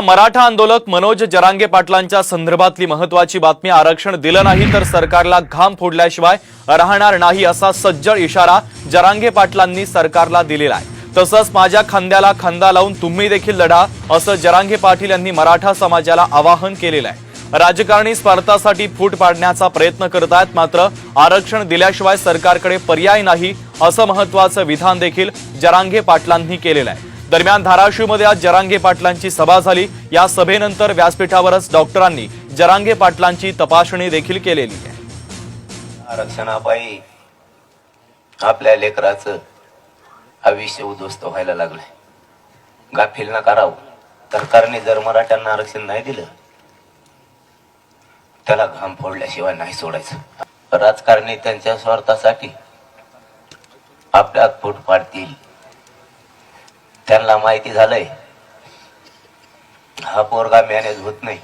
मराठा आंदोलक मनोज जरांगे पाटलांच्या संदर्भातली महत्वाची बातमी आरक्षण दिलं नाही तर सरकारला घाम फोडल्याशिवाय राहणार नाही असा सज्जड इशारा जरांगे पाटलांनी सरकारला दिलेला आहे. तसंच माझ्या खांद्याला खांदा लावून तुम्ही देखील लढा असं जरांगे पाटील यांनी मराठा समाजाला आवाहन केलेलं आहे. राजकारणी स्वार्थासाठी फूट पाडण्याचा प्रयत्न करत आहेत मात्र आरक्षण दिल्याशिवाय सरकारकडे पर्याय नाही असं महत्वाचं विधान देखील जरांगे पाटलांनी केलेलं आहे. दरम्यान धाराशिवमध्ये आज जरांगे पाटलांची सभा झाली. या सभेनंतर व्यासपीठावरच डॉक्टरांनी जरांगे पाटलांची तपासणी देखील केलेली आहे. आरक्षणापायी आपल्या लेकराचं आयुष्य उद्ध्वस्त व्हायला लागलंय. गाफील ना करावं सरकारने जर मराठ्यांना आरक्षण नाही दिलं त्याला घाम फोडल्याशिवाय नाही सोडायचं. राजकारणी त्यांच्या स्वार्थासाठी आपल्यात फूट पाडतील त्यांना माहिती झालंय. हा पोरगा मॅनेज होत नाही.